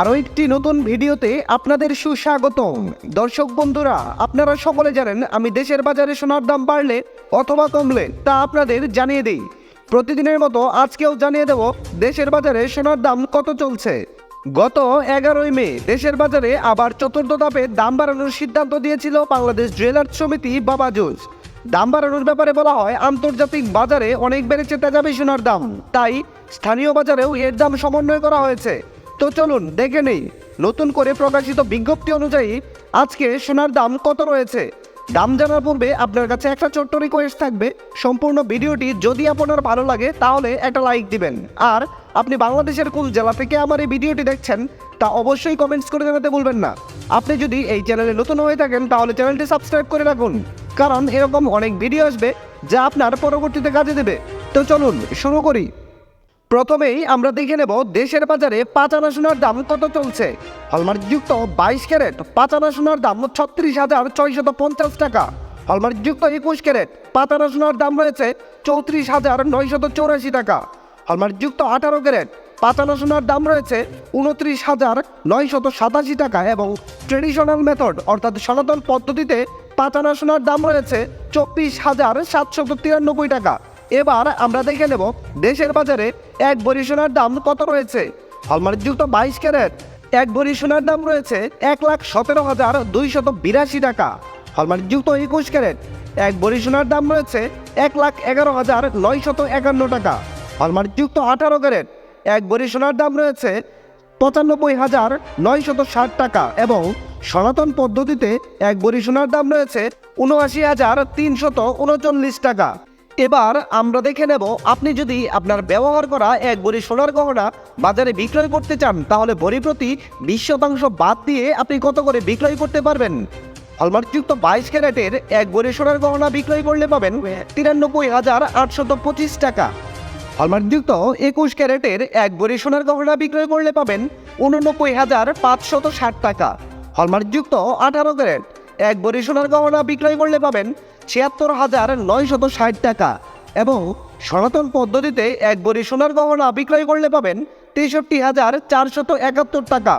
আরও একটি নতুন ভিডিওতে আপনাদের সুস্বাগতম। দর্শক বন্ধুরা, আপনারা সকলে জানেন আমি দেশের বাজারে সোনার দাম বাড়লে অথবা কমলে তা আপনাদের জানিয়ে দিই। প্রতিদিনের মতো আজকেও জানিয়ে দেব দেশের বাজারে সোনার দাম কত চলছে। গত এগারোই মে দেশের বাজারে আবার চতুর্থ ধাপে দাম বাড়ানোর সিদ্ধান্ত দিয়েছিল বাংলাদেশ জুয়েলার্স সমিতি বাবা জুস। দাম বাড়ানোর ব্যাপারে বলা হয়, আন্তর্জাতিক বাজারে অনেক বেড়েছে তেজাবি সোনার দাম। তাই স্থানীয় বাজারেও এর দাম সমন্বয় করা হয়েছে। তো চলুন, দেখে নেই। নতুন করে প্রকাশিত বিজ্ঞপ্তি অনুযায়ী আজকে সোনার দাম কত রয়েছে? দাম জানার পূর্বে আপনার কাছে একটা ছোট্ট রিকোয়েস্ট থাকবে। সম্পূর্ণ ভিডিওটি যদি আপনার ভালো লাগে, তাহলে একটা লাইক দিবেন। আর আপনি বাংলাদেশের কোন জেলা থেকে আমার এই ভিডিওটি দেখছেন, তা অবশ্যই কমেন্টস করে জানাতে ভুলবেন না। আপনি যদি এই চ্যানেলে নতুন হয়ে থাকেন, তাহলে চ্যানেলটি সাবস্ক্রাইব করে রাখুন। কারণ এরকম অনেক ভিডিও আসবে, যা আপনার পরবর্তীতে কাজে দেবে। তো চলুন, শুরু করি। প্রথমেই আমরা দেখে নেব দেশের বাজারে পাঁচানা সোনার দাম কত চলছে। হলমার্কযুক্ত বাইশ ক্যারেট পাঁচানা সোনার দাম ছত্রিশ হাজার ছয়শত পঞ্চাশ টাকা। হলমার্কযুক্ত একুশ ক্যারেট পাঁচানা সোনার দাম রয়েছে চৌত্রিশ হাজার নয়শত চৌরাশি টাকা। হলমার্কযুক্ত আঠারো ক্যারেট পাঁচানা সোনার দাম রয়েছে উনত্রিশ হাজার নয়শত সাতাশি টাকা এবং ট্রেডিশনাল মেথড অর্থাৎ সনাতন পদ্ধতিতে পাঁচানা সোনার দাম রয়েছে চব্বিশ হাজার সাতশত তিরানব্বই টাকা। এবার আমরা দেখে নেব দেশের বাজারে এক ভরি সোনার দাম কত রয়েছে। হলমার্কযুক্ত বাইশ ক্যারেট, এক ভরি সোনার দাম রয়েছে এক লাখ সতেরো হাজার দুইশত বিরাশি টাকা। হলমার্কযুক্ত একুশ ক্যারেট, এক ভরি সোনার দাম রয়েছে এক লাখ এগারো হাজার নয়শত একান্ন টাকা। হলমার্কযুক্ত আঠারো ক্যারেট, এক ভরি সোনার দাম রয়েছে পঁচানব্বই হাজার নয়শত ষাট টাকা এবং সনাতন পদ্ধতিতে এক বড়ি সোনার দাম রয়েছে উনআশি হাজার তিনশত উনচল্লিশ টাকা। এবার আমরা দেখে নেব, আপনি যদি আপনার ব্যবহার করা এক বড়ি সোনার গহনা বাজারে বিক্রয় করতে চান, তাহলে বড়ি প্রতি বিশ শতাংশ বাদ দিয়ে আপনি কত করে বিক্রয় করতে পারবেন? হলমার্কযুক্ত বাইশ ক্যারেটের এক বড়ি সোনার গহনা বিক্রয় করলে পাবেন তিরানব্বই হাজার আটশত পঁচিশ টাকা। হলমার্কযুক্ত একুশ ক্যারেটের এক ভরি সোনার গহনা বিক্রয় করলে পাবেন উননব্বই হাজার পাঁচশত ষাট টাকা। হলমার্কযুক্ত আঠারো ক্যারেট এক ভরি সোনার গহনা বিক্রয় করলে পাবেন ছিয়াত্তর হাজার নয়শত ষাট টাকা এবং সনাতন পদ্ধতিতে এক ভরি সোনার গহনা বিক্রয় করলে পাবেন তেষট্টি হাজার চারশত একাত্তর টাকা।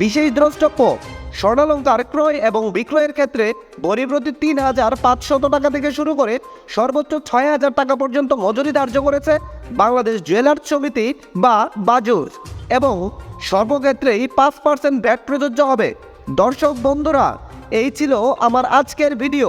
বিশেষ দ্রষ্টব্য, স্বর্ণালঙ্কার ক্রয় এবং বিক্রয়ের ক্ষেত্রে বড়ি প্রতি তিন হাজার পাঁচশত টাকা থেকে শুরু করে সর্বোচ্চ ছয় হাজার টাকা পর্যন্ত মজুরি ধার্য করেছে বাংলাদেশ জুয়েলার্স সমিতি বা বাজুর এবং সর্বক্ষেত্রেই পাঁচ পার্সেন্ট ব্যাট প্রযোজ্য হবে। দর্শক বন্ধুরা, এই ছিল আমার আজকের ভিডিও।